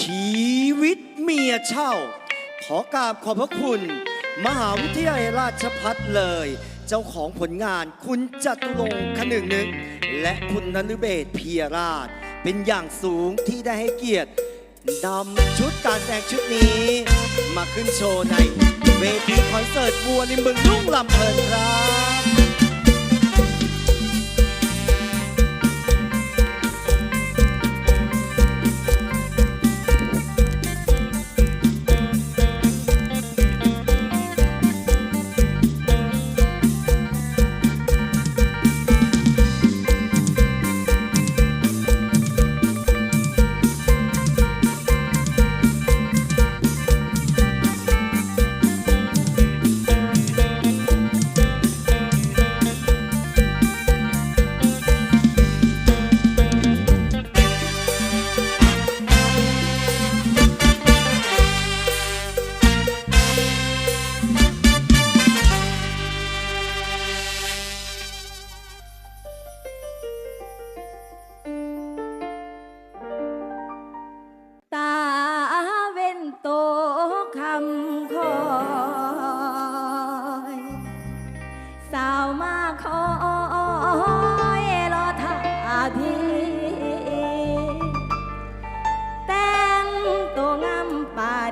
ชีวิตเมียเช่า ขอกราบขอบพระคุณ มหาวิทยาลัยราชพัฒเลย เจ้าของผลงานคุณจตุรงค์ขนึงหนึกและคุณนฤเบศเพียราช เป็นอย่างสูงที่ได้ให้เกียรตินำชุดการแสดงชุดนี้ มาขึ้นโชว์ในเวทีคอนเสิร์ตบัวในเมืองลุ่งลำเพลินครับ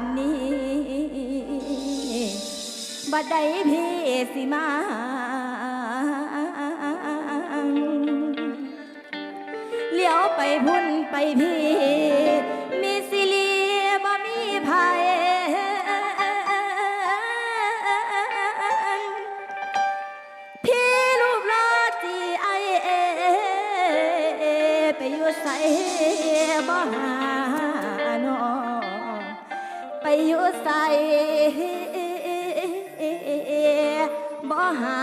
านนี้บัดใดพี่สิมาเลี้ยวไปพุ่นไปพี่ อยู่ใส่บ่หา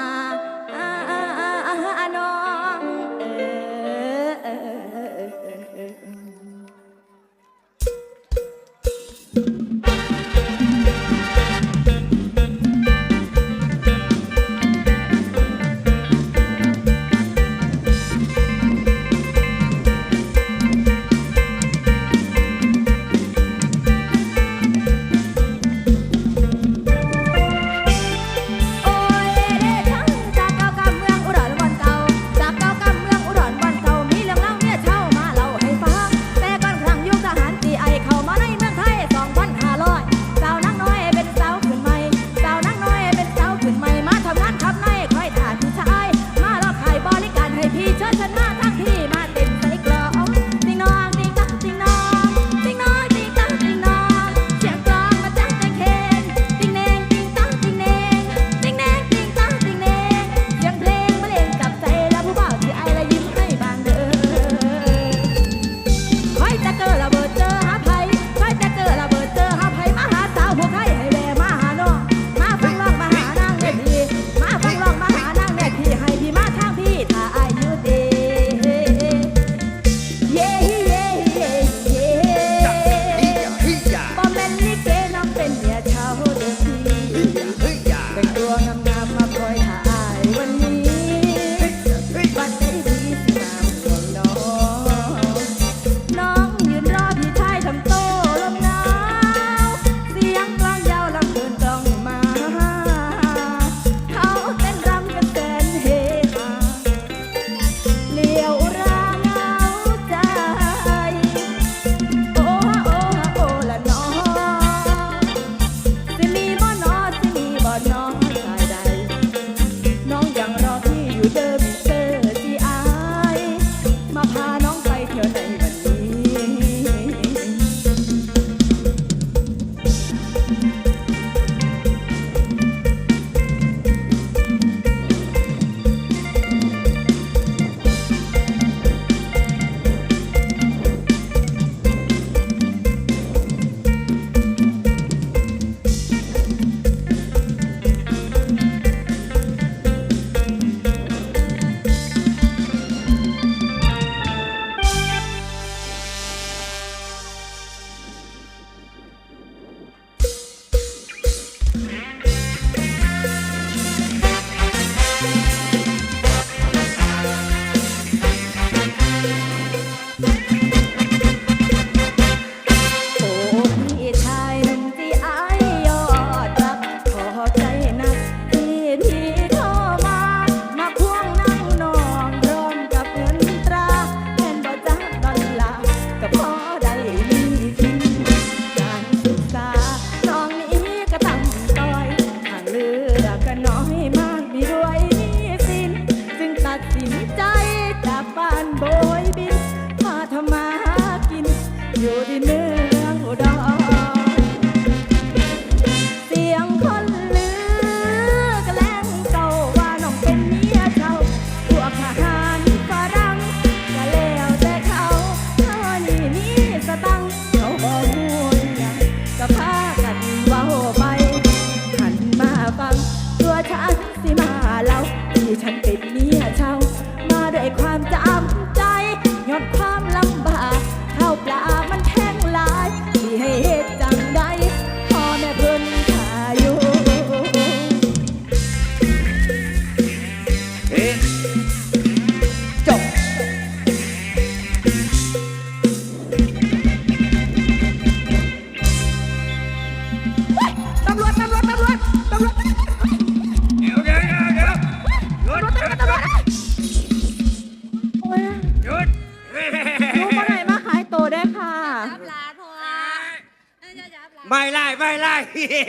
ม่ไล่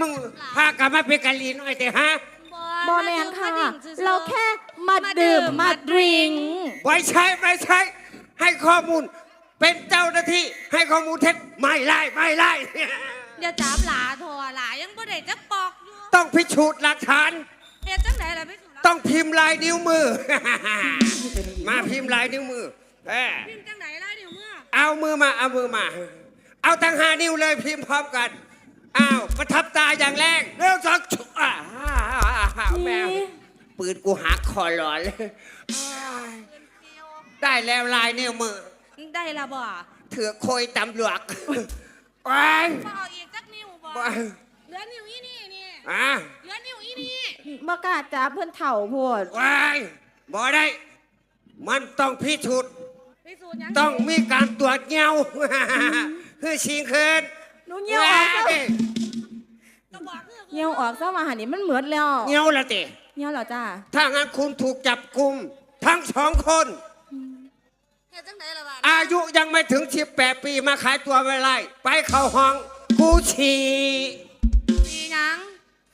มึงพากลับมาเป็นกะลีน้อยแต่ฮะบอแมนค่ะ เราแค่มาดื่มมาดริงไว้ใช้ไม่ใช้ ให้ข้อมูลเป็นเจ้าหน้าที่ให้ข้อมูลเท็จไม่ไล่ไม่ไล่เดี๋ยวจับหลาโทรหลายังบ่ได้จักปอกอยู่ต้องพิสูจน์หลักฐานเฮ็ดจังไหนล่ะพี่สุรต้องพิมพ์ลายนิ้วมือ มาพิมพ์ลายนิ้วมือเออพิมพ์จังไหนล่ะเดี๋ยวเมื่อเอามือมาเอามือมา เอาตั้งหานิ้วเลยพิมพ์พร้อมกัน อ้าวประทับตาอย่างแรงเร็วสักชุอ่าแมวนี่ปืนกูหักคอหลอนเลยอ้ายได้แล้วลายนิ้วมือ ได้ละบ่เถือกโคยตำรวจว้ายบ่เอาอีกจักนิ้วบ่ว้ายเหลือนิ้วอีนี่นี่อะเหลือนิ้วอีนี่บ่กล้าจับเพื่อนเถ่าโพดว้ายบ่ได้ มันต้องพิสูจน์พี่สูจน์ยังต้องมีการตรวจเงา คือชิงคืนหนูเงี้ยวออกซะว้ายต้องบอกคือเงี้ยวออกซะมาหันนี่มันเหมือนแล้วเงาละติเงี้ยวเหรอจ้าถ้างั้นคุณถูกจับกลุ่มทั้งสองคนเฮ็ดจังไหนล่ะบ่อายุยังไม่ถึง18ปีมาขายตัวไม่ไรไปเข้าห้องกูฉี่สีหยัง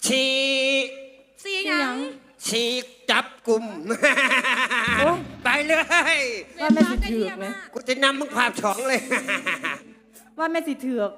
ฉี่สีหยังฉี่จับกลุ่มโอ้ยไปเลยว่าแม่สิถือกไหมกูจะนำมึงภาพฉองเลย ว่าแม่สิถือก